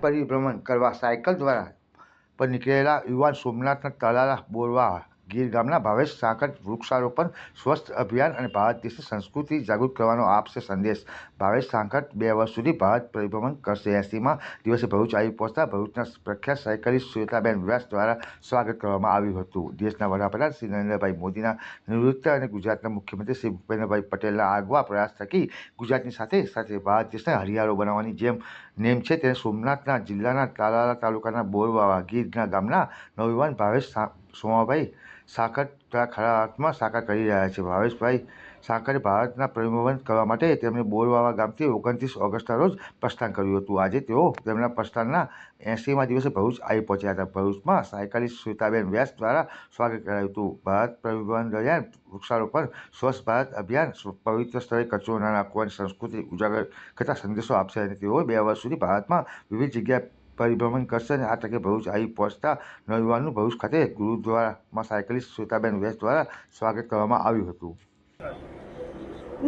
પરિભ્રમણ કરવા સાયકલ દ્વારા પર નીકળેલા યુવાન સોમનાથના તળાલા બોરવા ગીર ગામના ભાવેશ સાંકળ વૃક્ષારોપણ, સ્વસ્થ અભિયાન અને ભારત દેશની સંસ્કૃતિ જાગૃત કરવાનો આપશે સંદેશ. ભાવેશ સાંકટ બે વર્ષ સુધી ભારત પરિભ્રમણ કરશે. એસીમાં દિવસે ભરૂચ આવી પહોંચતા ભરૂચના પ્રખ્યાત સાયકલિસ્ટ શ્વેતાબેન વ્યાસ દ્વારા સ્વાગત કરવામાં આવ્યું હતું. દેશના વડાપ્રધાન શ્રી નરેન્દ્રભાઈ મોદીના નિવૃત્ત અને ગુજરાતના મુખ્યમંત્રી શ્રી ભૂપેન્દ્રભાઈ પટેલના આગવા પ્રયાસ થકી ગુજરાતની સાથે સાથે ભારત દેશને હરિયાળો બનાવવાની જેમ નેમ છે તેને સોમનાથના જિલ્લાના તાલાલા તાલુકાના બોરવાવા ગીરના ગામના નવયુવાન ભાવેશ સોમાભાઈ સાકર ખરા અર્થમાં સાકાર કરી રહ્યા છે. ભાવેશભાઈ સાકરે ભારતના પરિભ્રમણ કરવા માટે તેમણે બોરવાવા ગામથી ઓગણત્રીસ ઓગસ્ટના રોજ પ્રસ્થાન કર્યું હતું. આજે તેઓ તેમના પ્રસ્થાનના એંસીમાં દિવસે ભરૂચ આવી પહોંચ્યા હતા. ભરૂચમાં સાયકલિસ્ટ શ્વેતાબેન વ્યાસ દ્વારા સ્વાગત કરાયું હતું. ભારત પરિવહન દરમિયાન વૃક્ષારોપણ, સ્વચ્છ ભારત અભિયાન, પવિત્ર સ્થળે કચરો ના નાખવાની સંસ્કૃતિ ઉજાગર કરતા સંદેશો આપશે અને તેઓ બે વર્ષ સુધી ભારતમાં વિવિધ જગ્યાએ પરિભ્રમણ કરશે અને આ તકે ભરૂચ આવી પહોંચતા નવયુવાનનું ભરૂચ ખાતે ગુરુદ્વારામાં સાયકલિસ્ટ શ્વેતાબેન વ્યાસ દ્વારા સ્વાગત કરવામાં આવ્યું હતું.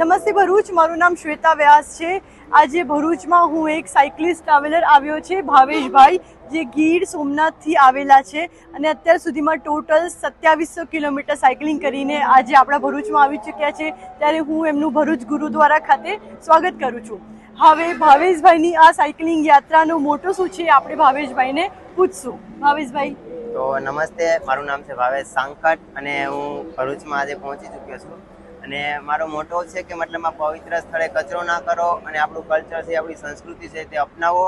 નમસ્તે ભરૂચ, મારું નામ શ્વેતા વ્યાસ છે. આજે ભરૂચમાં હું એક સાયકલિસ્ટ ટ્રાવેલર આવ્યો છે, ભાવેશભાઈ, જે ગીર સોમનાથથી આવેલા છે અને અત્યાર સુધીમાં ટોટલ સત્યાવીસો કિલોમીટર સાયકલિંગ કરીને આજે આપણા ભરૂચમાં આવી ચૂક્યા છે. ત્યારે હું એમનું ભરૂચ ગુરુદ્વારા ખાતે સ્વાગત કરું છું. હવે ભાવેશભાઈની આ સાયકલિંગ યાત્રાનો મોટો શું છે, આપણે ભાવેશભાઈને પૂછશું. ભાવેશભાઈ. તો નમસ્તે, મારું નામ છે ભાવેશ સાંકટ અને હું ભરૂચમાં આજે પહોંચી ચૂક્યો છું. અને મારો મોટો છે કે મતલબ આ પવિત્ર સ્થળે કચરો ના કરો અને આપણું કલ્ચર છે, આપણી સંસ્કૃતિ છે તે અપનાવો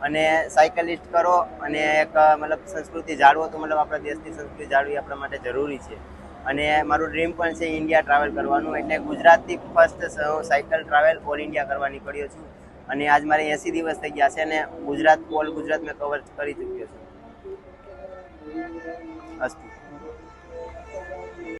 અને સાયકલિસ્ટ કરો અને એક મતલબ સંસ્કૃતિ જાળવો તો મતલબ આપણા દેશની સંસ્કૃતિ જાળવી આપણા માટે જરૂરી છે. અને મારું ડ્રીમ પણ છે ઇન્ડિયા ટ્રાવેલ કરવાનું એટલે ગુજરાતથી ફર્સ્ટ હું સાયકલ ટ્રાવેલ ઓલ ઇન્ડિયા કરવા નીકળ્યો છું. અને આજ મારે એંસી દિવસ થઈ ગયા છે અને ગુજરાત ઓલ ગુજરાત મેં કવર કરી ચૂક્યો છું. અસ્તુ.